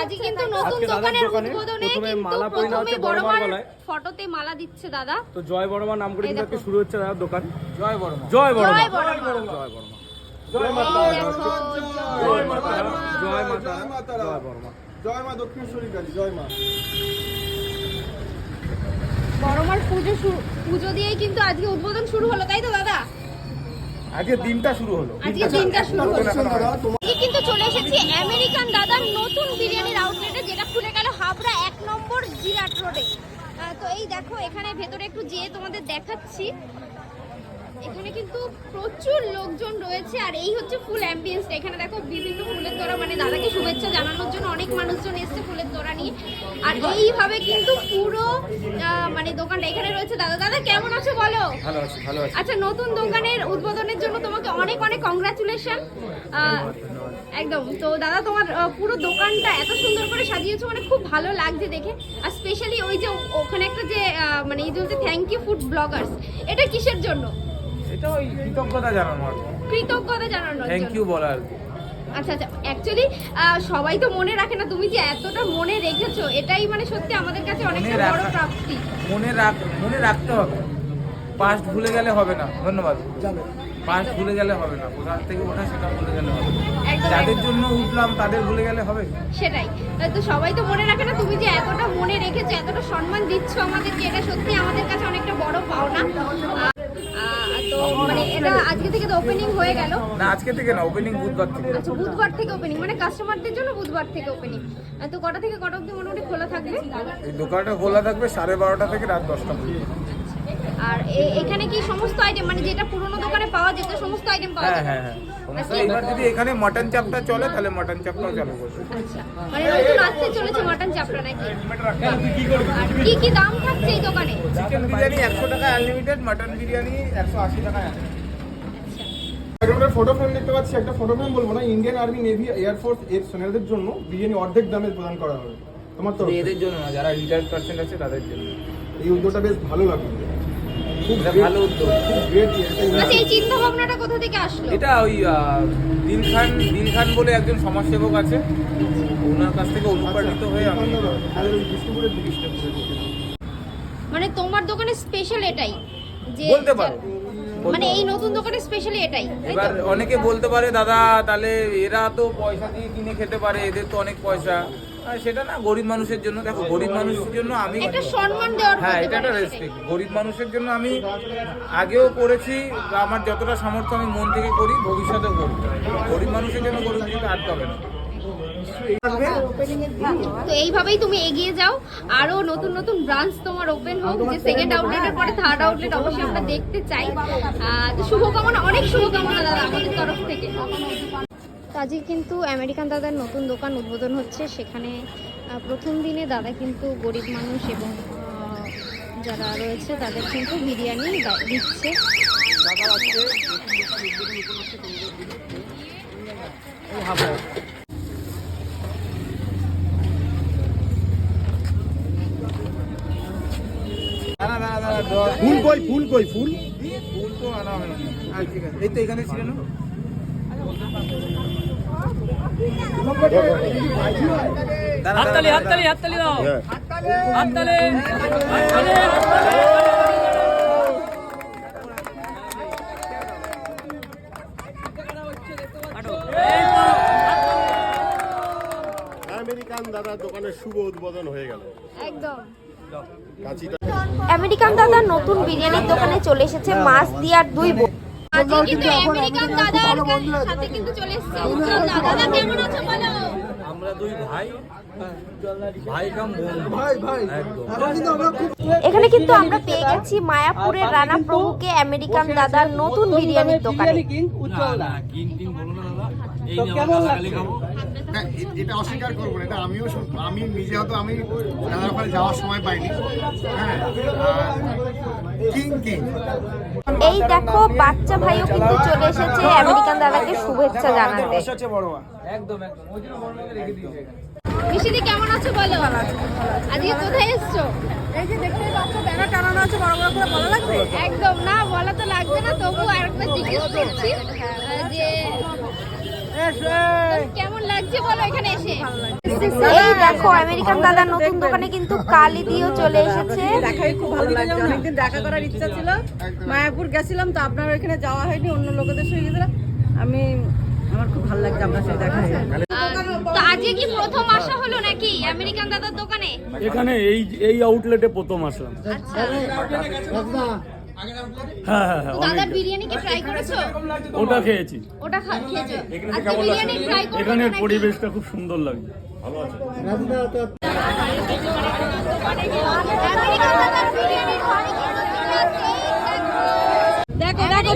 আজকে কিন্তু নতুন দোকানের উদ্বোধনে কিন্তু প্রথমে বড়মার ফটোতে মালা দিচ্ছে দাদা। তো জয় বর্মা নাম করে কিন্তু শুরু হচ্ছে দাদার দোকান। জয় বর্মা জয় বর্মা জয় বড়মা। জয় বর্মা জয় মাতা। জয় মাতা। জয় মাতা। জয় বর্মা জয় মা দক্ষিণেশ্বরী কালী। জয় মা। বড়মার পুজো পুজো দিয়েই কিন্তু আজকে উদ্বোধন শুরু হলো তাই তো দাদা? আজকে দিনটা শুরু হলো। আজকে দিনটা শুরু হলো। দাদা কিন্তু চলে এসেছি আমেরিকান দাদার নতুন বিরিয়ানির আউটলেটে যেটা খুলে গেল হাবড়া এক নম্বর জিরাট রোডে তো এই দেখো এখানে ভেতরে একটু যেয়ে তোমাদের দেখাচ্ছি। এখানে কিন্তু প্রচুর লোকজন রয়েছে আর এই হচ্ছে ফুল অ্যাম্বিয়েন্স এখানে দেখো বিভিন্ন ফুলের তোড়া মানে দাদাকে শুভেচ্ছা জানানোর জন্য অনেক মানুষজন এসছে ফুলের তোড়া নিয়ে। আর এইভাবে কিন্তু পুরো মানে দোকানটা এখানে রয়েছে। দাদা দাদা কেমন আছো বলো? ভালো আছে ভালো আছে। আচ্ছা নতুন দোকানের উদ্বোধনের জন্য তোমাকে অনেক অনেক কংগ্রাচুলেশন একদম। তো দাদা তোমার পুরো দোকানটা এত সুন্দর করে সাজিয়েছো মানে খুব ভালো লাগছে দেখে। আর স্পেশালি ওই যে ওখানে একটা যে মানে এই যে থ্যাংক ইউ ফুড ব্লগার্স এটা কিসের জন্য? এটা ওই কৃতজ্ঞতা জানানোর কৃতজ্ঞতা জানানোর থ্যাংক ইউ বলা আর কি। আচ্ছা আচ্ছা অ্যাকচুয়ালি সবাই তো মনে রাখে না তুমি যে এতটা মনে রেখেছো এটাই মানে সত্যি আমাদের কাছে অনেকটা বড় প্রাপ্তি। মনে রাখ মনে রাখতে হবে। পাস্ট ভুলে গেলে হবে না ধন্যবাদ। পাস্ট ভুলে গেলে হবে না কোথা থেকে ওঠা সেটা ভুলে গেলে হবে যাদের। জন্য উঠলাম তাদের ভুলে গেলে হবে? সেটাই। তো সবাই তো মনে রাখে না তুমি যে এতটা মনে রেখেছো এতটা সম্মান দিচ্ছ আমাদেরকে এটা সত্যি আমাদের কাছে অনেকটা বড় পাওনা। তো মানে এটা আজকে থেকে তো ওপেনিং হয়ে গেল। না আজকে থেকে না ওপেনিং বুধবার থেকে। আচ্ছা বুধবার থেকে ওপেনিং মানে কাস্টমারদের জন্য বুধবার থেকে ওপেনিং তো কটা থেকে কটা অবধি মোটামুটি খোলা থাকবে? দোকানটা খোলা থাকবে সাড়ে বারোটা থেকে রাত দশটা পর্যন্ত। আর এখানে কি সমস্ত আইটেম মানে যেটা পুরোনো দোকানে পাওয়া যেত সমস্ত আইটেম পাওয়া হ্যাঁ হ্যাঁ হ্যাঁ। সমস্ত এবার যদি এখানে মটন চাপটা চলে তাহলে মটন চাপটাও চালু করবে। আচ্ছা। মানে নতুন আসতে চলেছে মাটন চাপড়া নাকি? কি কি দাম থাকছে এই দোকানে? চিকেন বিরিয়ানি একশো টাকা আনলিমিটেড মটন বিরিয়ানি একশো আশি টাকা একটা ফটো ফ্রেম দেখতে পাচ্ছি একটা ফটো ফ্রেম বলব না ইন্ডিয়ান আর্মি নেভি এয়ারফোর্স এর সোনালদের জন্য বিরিয়ানি অর্ধেক দামে প্রদান করা হবে। তোমার তো এদের জন্য না যারা রিটায়ার্ড পার্সেন্ট আছে তাদের জন্য। এই উদ্যোগটা বেশ ভালো লাগল। খুব ভালো উদ্যোগ। আচ্ছা এই চিন্তা ভাবনাটা কোথা থেকে আসলো? এটা ওই আহ, দিল খান দিল খান বলে একজন সমাজসেবক আছে। ওনার কাছ থেকে অনুপ্রাণিত হয়ে আমি মানে তোমার দোকানে স্পেশাল এটাই যে বলতে পারো। মানে এই নতুন দোকানে স্পেশালি এটাই এবার অনেকে বলতে পারে দাদা তাহলে এরা তো পয়সা দিয়ে কিনে খেতে পারে এদের তো অনেক পয়সা। সেটা না গরিব মানুষের জন্য দেখো গরিব মানুষের জন্য আমি একটা সম্মান দেওয়ার হ্যাঁ এটা একটা রেসপেক্ট গরিব মানুষের জন্য আমি আগেও করেছি আমার যতটা সামর্থ্য আমি মন থেকে করি ভবিষ্যতেও করব গরিব মানুষের জন্য গরিব কিছুতে আটকে হবে না। তো এইভাবেই তুমি এগিয়ে যাও। আরও নতুন নতুন ব্রাঞ্চ তোমার ওপেন হোক যে সেকেন্ড আউটলেটের পরে থার্ড আউটলেট অবশ্যই আমরা দেখতে চাই। তো শুভকামনা অনেক শুভকামনা দাদা আমাদের তরফ থেকে। তো কিন্তু আমেরিকান দাদার নতুন দোকান উদ্বোধন হচ্ছে। সেখানে প্রথম দিনে দাদা কিন্তু গরিব মানুষ এবং যারা রয়েছে তাদের কিন্তু বিরিয়ানি দিচ্ছে। ফুল কই ফুল কই ফুল? ফুল তো আনা হয়নি। আচ্ছা, এই তো এখানে ছিল না? হাততালি হাততালি হাততালি দাও। হাততালি হাততালি আমেরিকান দাদার দোকানের শুভ উদ্বোধন হয়ে গেল। একদম। আমেরিকান দাদার নতুন বিরিয়ানির দোকানে চলে এসেছে মাছ দিয়ার দুই বোন আজকে কিন্তু আমেরিকান দাদার সাথে কিন্তু চলে এসেছে। দাদা দাদা কেমন আছো বলো? আমরা দুই ভাই। ভাই কাম বোন ভাই ভাই। এখন কিন্তু আমরা খুব এখানে কিন্তু আমরা পেয়ে গেছি মায়াপুরের রানা প্রভুকে আমেরিকান দাদার নতুন বিরিয়ানির দোকানে। উজ্জ্বল না কিন কিন বলো না দাদা। এই যে আমরা গালাগালি খাব। না, এ- এটা অস্বীকার করব না এটা আমিও আমি নিজে হয়তো আমি দাদার ওখানে যাওয়ার সময় পাইনি। হ্যাঁ এই দেখো বাচ্চা ভাইও কিন্তু চলে এসেছে আমেরিকান দাদাকে শুভেচ্ছা জানাতে। একদম একদম। কেমন আছো বলো? আজকে কোথায় এসছো? এই যে দেখতে পাচ্ছ ব্যানার টানানো আছে বড় বড় করে ভালো লাগবে? একদম না বলা তো লাগবে না তবু আরেকবার জিজ্ঞেস করছি যে কেমন লাগছে বলো এখানে এসে? এই দেখো আমেরিকান দাদার নতুন দোকানে কিন্তু কালি দিয়েও চলে এসেছে। দেখাই খুব ভালো লাগছে। অনেকদিন দেখা করার ইচ্ছা ছিল। মায়াপুর গেছিলাম তো আপনার ওইখানে যাওয়া হয়নি অন্য লোকেদের সঙ্গে গেছিলাম। আমি আমার খুব ভালো লাগছে আপনার সাথে দেখা হয়ে। তো আজকে কি প্রথম আসা হলো নাকি আমেরিকান দাদার দোকানে? এখানে এই এই আউটলেটে প্রথম আসলাম। আচ্ছা। হ্যাঁ হ্যাঁ হ্যাঁ তো বিরিয়ানি কি ট্রাই করেছ? ওটা খেয়েছি। ওটা খেয়েছো? আজকে বিরিয়ানি ট্রাই করবে এখানের পরিবেশটা খুব সুন্দর দেখো। বিরিয়ানির ঘরে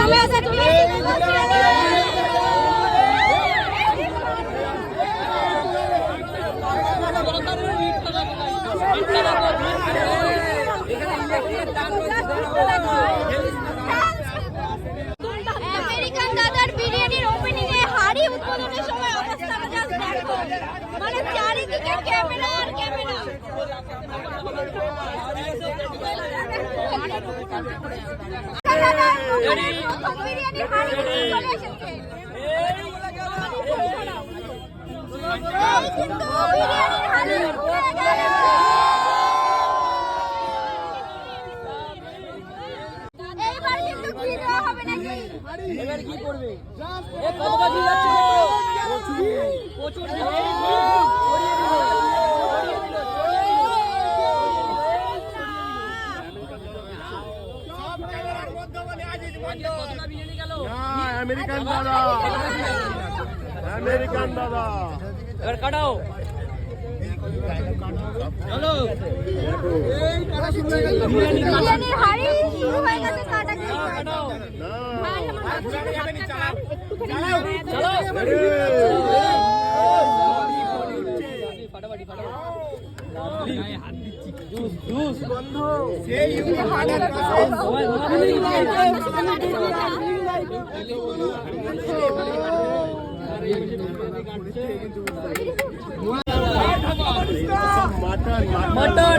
চলে আমেরিকান দাদার বিরিয়ানির ওপেনিং এ হাড়ি উদ্বোধনের সময় অবস্থাটা জাস্ট দেখো মানে চারিদিকে ক্যামেরা আর ক্যামেরা প্রথম বিরিয়ানির হাড়ি চলে এসেছে। কিন্তু বিরিয়ানির হাড়ি উঠে গেল। এইবার কিন্তু কি দেওয়া হবে নাকি এবার কি করবে। আমেরিকান দাদা। আমেরিকান দাদা। বিরিয়ানির হাড়ি শুরু হয়ে গেছে কাটা ভাই আমার বাচ্চাদের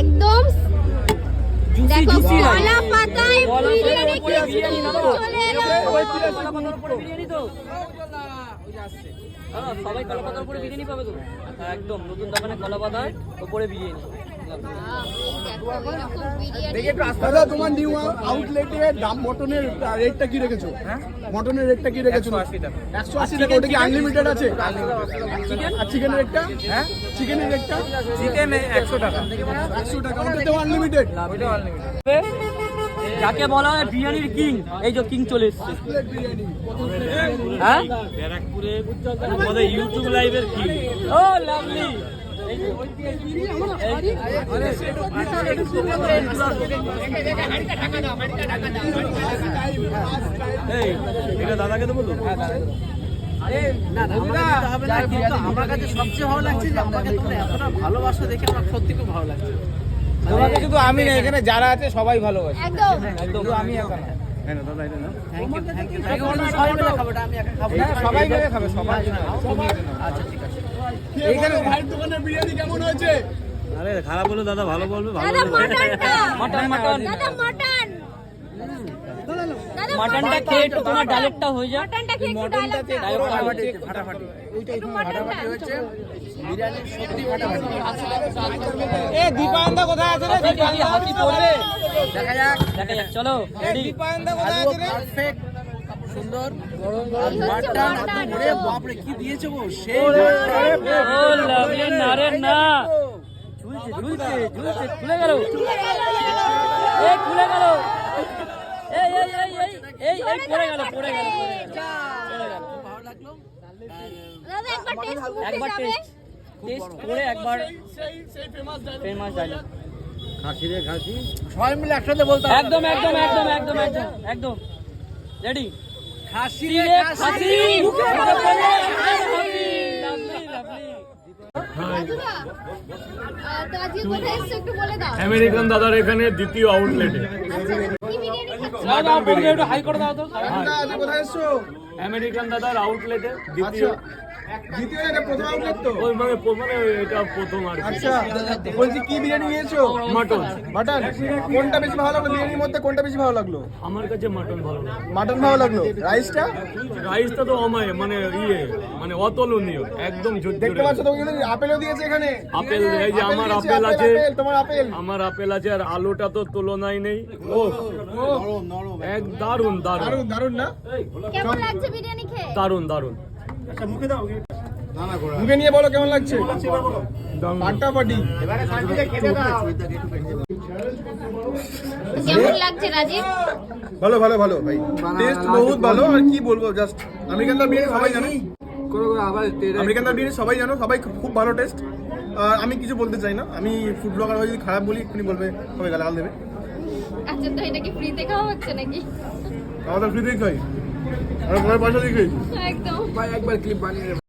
একদম দেখো কলা পাতায় বিরিয়ানি। চলে এলো। বিরিয়ানি তো। হ্যাঁ, সবাই কলা পাতার উপরে বিরিয়ানি পাবে তো? হ্যাঁ, একদম নতুন দোকানে কলা পাতার উপরে বিরিয়ানি। দাদা তোমার নিউ আউটলেটে দাম মটনের রেটটা কি রেখেছো? মটনের রেটটা কি রেখেছো? একশো আশি টাকা। ওটা কি আনলিমিটেড আছে? আর চিকেনের রেটটা হ্যাঁ? চিকেনের রেটটা চিকেন একশো টাকা। একশো টাকা আনলিমিটেড আনলিমিটেড যাকে বলা হয় বিরিয়ানির কিং এই যে কিং চলে এসছে। হ্যাঁ? ব্যারাকপুরে ইউটিউব লাইভের কি ও লাভলি দাদাকে তো আমার কাছে সবচেয়ে ভালো লাগছে যে আমাকে তোমরা এতটা ভালোবাসা দেখে আমার সত্যি খুব ভালো লাগছে। তোমাকে শুধু আমি না এখানে যারা আছে সবাই ভালোবাসে। একদম। শুধু আমি একা না। সবাই মিলে খাব এটা আমি একা খাব। না। না, সবাই খাবে আচ্ছা ঠিক আছে। এইখানে ভাইয়ের দোকানের বিরিয়ানি কেমন হয়েছে আরে খারাপ হলে দাদা ভালো বলবে ভালো মাটন মাটন দাদা মাটন মাটনটা খেয়ে একটু তোমার ডালেরটা হয়ে যায় মাটনটা খেয়ে একটু ডায়লগটা ফাটাফাটি একটু মাটনটা এ দীপায়নদা কোথায় আছে রে দেখি হাতি পড়বে দেখা যাক দেখা যাক চলো দীপায়নদা কোথায় আছে রে বাপরে কি দিয়েছে গো ও লাভলি না রে না ঝুলছে ঝুলছে ঝুলছে খুলে গেল এই খুলে গেল এই এই এই এই এই এই পড়ে গেল পড়ে গেল যা। ভালো লাগল দাদা একবার টেস্ট একবার টেস্ট টেস্ট করে একবার ফেমাস ডায়লগ খাসি রে খাসি সবাই মিলে একসাথে বলতে একদম একদম একদম একদম একদম একদম রেডি আমেরিকান দাদার এখানে দ্বিতীয় আউটলেটে আচ্ছা আমেরিকান দাদার আউটলেটে দ্বিতীয় দ্বিতীয় এটা প্রথম আউটলেট তো? ওই মানে মানে এটা প্রথম আর আচ্ছা বলছি কি বিরিয়ানি নিয়েছো? মাটন। মাটন? কোনটা বেশি ভালো লাগল? বিরিয়ানির মধ্যে কোনটা বেশি ভালো লাগল? আমার কাছে মাটন ভালো লাগে। মাটন ভালো লাগল? রাইসটা? রাইসটা তো অমায় মানে ইয়ে মানে অতুলনীয় একদম দেখতে পাচ্ছ তো আপেলও দিয়েছে এখানে? আপেল এই যে আমার আপেল আছে। তোমার আপেল। আমার আপেল আছে আর আলুটা তো তুলনাই নেই। ও এক দারুণ দারুণ দারুণ দারুণ না? কেমন লাগছে বিরিয়ানি খেয়ে? দারুণ দারুণ মুখে নিয়ে বলো কেমন লাগছে? ফাটাফাটি কেমন লাগছে রাজীব? ভালো ভালো ভালো ভাই। টেস্ট বহুত ভালো আর কি বলব জাস্ট আমেরিকান দা বিরিয়ানি সবাই জানো। আমেরিকান দা বিরিয়ানি সবাই জানো সবাই খুব ভালো টেস্ট আর আমি কিছু বলতে চাই না। আমি ফুড ব্লগার হয়ে যদি খারাপ বলি এক্ষুনি বলবে সবাই গালাগাল দেবে। আচ্ছা তো এটা কি ফ্রিতে খাওয়া হচ্ছে নাকি? আমাদের ফ্রি দিয়ে খাই। আমরা ভাই দিয়ে দেখেছিস একদম।